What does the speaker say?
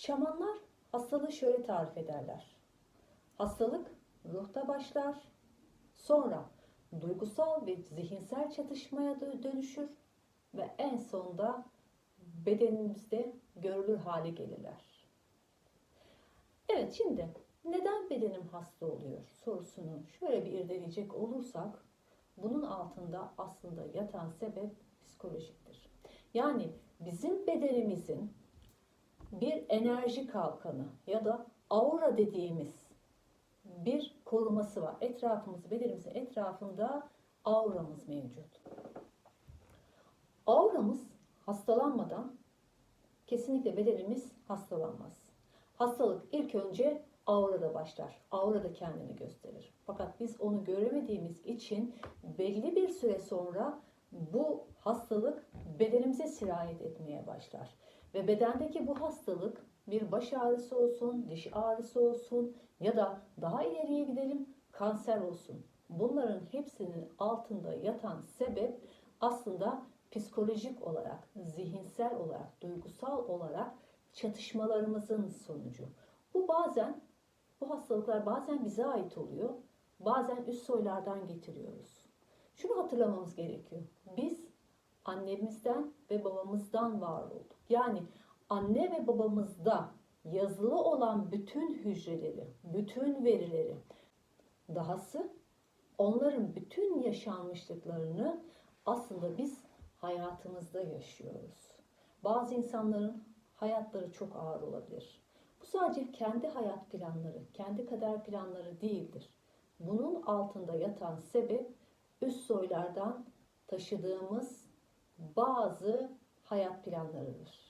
Şamanlar hastalığı şöyle tarif ederler. Hastalık ruhta başlar, sonra duygusal ve zihinsel çatışmaya dö- dönüşür ve en sonunda bedenimizde görülür hale gelirler. Evet şimdi neden bedenim hasta oluyor sorusunu şöyle bir irdeleyecek olursak bunun altında aslında yatan sebep psikolojiktir. Yani bizim bedenimizin bir enerji kalkanı ya da aura dediğimiz bir koruması var. Etrafımız, bedenimizin etrafında auramız mevcut. Auramız hastalanmadan kesinlikle bedenimiz hastalanmaz. Hastalık ilk önce aurada başlar. Aurada kendini gösterir. Fakat biz onu göremediğimiz için belli bir süre sonra bu hastalık bedenimize sirayet etmeye başlar. Ve bedendeki bu hastalık bir baş ağrısı olsun, diş ağrısı olsun ya da daha ileriye gidelim kanser olsun. Bunların hepsinin altında yatan sebep aslında psikolojik olarak, zihinsel olarak, duygusal olarak çatışmalarımızın sonucu. Bu bazen, bu hastalıklar bazen bize ait oluyor, bazen üst soylardan getiriyoruz. Şunu hatırlamamız gerekiyor. Biz annemizden ve babamızdan var olduk. Yani anne ve babamızda yazılı olan bütün hücreleri, bütün verileri, dahası onların bütün yaşanmışlıklarını aslında biz hayatımızda yaşıyoruz. Bazı insanların hayatları çok ağır olabilir. Bu sadece kendi hayat planları, kendi kader planları değildir. Bunun altında yatan sebep üst soylardan taşıdığımız bazı hayat planlarıdır.